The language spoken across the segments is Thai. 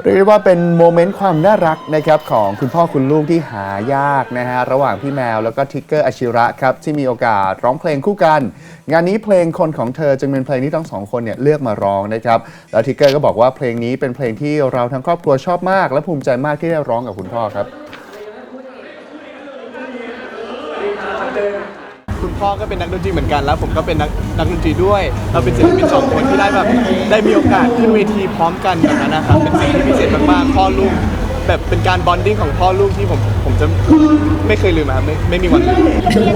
เรียกได้ว่าเป็นโมเมนต์ความน่ารักนะครับของคุณพ่อคุณลูกที่หายากนะฮะระหว่างพี่แมวแล้วก็ทิกเกอร์อาชิระครับที่มีโอกาสร้องเพลงคู่กัน งานนี้เพลงคนของเธอจึงเป็นเพลงที่ทั้งสองคนเนี่ยเลือกมาร้องนะครับแล้วทิกเกอร์ก็บอกว่าเพลงนี้เป็นเพลงที่เราทั้งครอบครัวชอบมาก และภูมิใจมากที่ได้ร้องกับคุณพ่อครับ พ่อก็เป็นนักดนตรีเหมือนกันแล้ว ผมก็เป็นนักนักดนตรีด้วย เราเป็นศิลปินสองคนที่ได้แบบได้มีโอกาสขึ้นเวทีพร้อมกันแบบนั้นนะครับเป็นสิ่งที่พิเศษมากๆพ่อลูกแบบเป็นการบอนดิ้งของพ่อลูกที่ผมผมจะไม่เคยลืมอะครับไม่ไม่มีวันลืม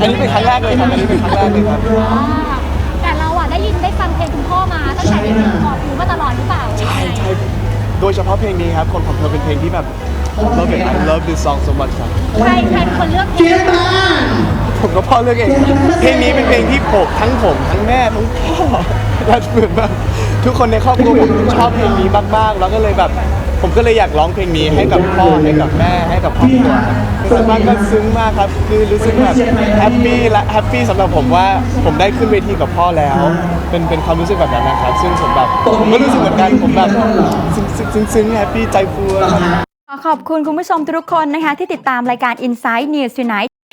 อันนี้เป็นครั้งแรกเลยครับอันนี้เป็นครั้งแรกเลยครับอ่าแต่เราอะได้ยินได้ฟังเพลงคุณพ่อมาตั้งแต่เด็กๆก่อนหูมาตลอดหรือเปล่าใช่ใช่โดยเฉพาะเพลงนี้ครับคนของเธอเป็นเพลงที่แบบ love it I love this song so much ครับ ใครใครเป็นคนเลือกเพลงผมกับพ่ อเลือกเองเพลงนี้เป็นเพลงที่ผมทั้งผมทั้งแม่ทั้งพ่อและเหมือนแบบทุกคนในครอบครัวผมชอบเพลงนี้มากๆแล้วก็เลยแบบ ผมก็เลยอยากร้องเพลงนี้ให้กับพ่อให้กับแม่ให้กับครอบครัวรู้สึกมากก็ซึ้งมากครับ คือรู้สึกแบบแฮปปี้และแฮปปี้สำหรับผมว่าผมได้ขึ้นเวทีกับพ่อแล้ว เป็นเป็นความรู้สึกแบบนั้นนะครับ ซึ่งผมแบบผมก็รู้สึกเหมือนกันผมแบบซึ้งซึ้งแฮปปี้ใจฟูขอขอบคุณคุณผู้ชมทุกคนนะคะที่ติดตามรายการ Inside News Tonight